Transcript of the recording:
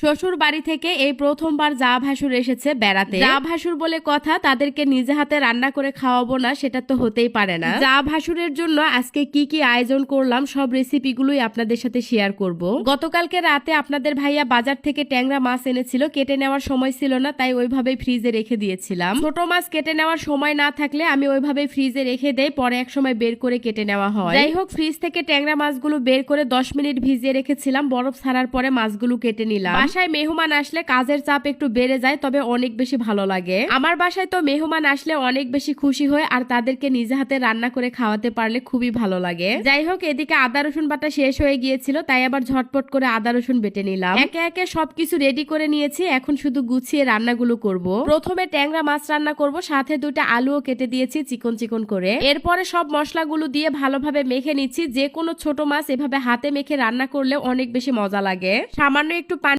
শ্বশুর বাড়ি থেকে এই প্রথমবার যা ভাসুর এসেছে বেড়াতে। যা ভাসুর বলে কথা তাদেরকে নিজে হাতে রান্না করে খাওয়াবো না সেটা তো হতেই পারে না। যা ভাসুরের জন্য আজকে কি কি আয়োজন করলাম সব রেসিপিগুলোই আপনাদের সাথে শেয়ার করব। গতকালকে রাতে আপনাদের ভাইয়া বাজার থেকে ট্যাংরা মাছ এনেছিল কেটে নেওয়ার সময় ছিল না তাই ওইভাবেই ফ্রিজে রেখে দিয়েছিলাম। ছোট মাছ কেটে নেওয়ার সময় না থাকলে আমি ওইভাবে ফ্রিজে রেখে দেই পরে এক সময় বের করে কেটে নেওয়া হয়। যাই হোক ফ্রিজ থেকে ট্যাংরা মাছগুলো বের করে দশ মিনিট ভিজিয়ে রেখেছিলাম বরফ ছাড়ার পরে মাছগুলো কেটে নিলাম। বাসায় মেহমান আসলে কাজের চাপ একটু বেড়ে যায়, তবে অনেক বেশি ভালো লাগে। আমার বাসায় তো মেহমান আসলে অনেক বেশি খুশি হয় আর তাদেরকে নিজে হাতে রান্না করে খাওয়াতে পারলে খুবই ভালো লাগে। যাই হোক, এদিকে আদা, রসুন বাটা শেষ হয়ে গিয়েছিল, তাই আবার ঝটপট করে আদা, রসুন বেটে নিলাম। একে একে সবকিছু রেডি করে নিয়েছি, এখন শুধু গুছিয়ে রান্নাগুলো করব। প্রথমে ট্যাংরা মাছ রান্না করব, সাথে দুইটা আলুও কেটে দিয়েছি চিকন চিকন করে। এরপরে সব মশলাগুলো দিয়ে ভালোভাবে মেখে নিচ্ছি যে কোনো ছোট মাছ এভাবে হাতে মেখে রান্না করলে অনেক বেশি মজা লাগে। সামান্য একটু পানি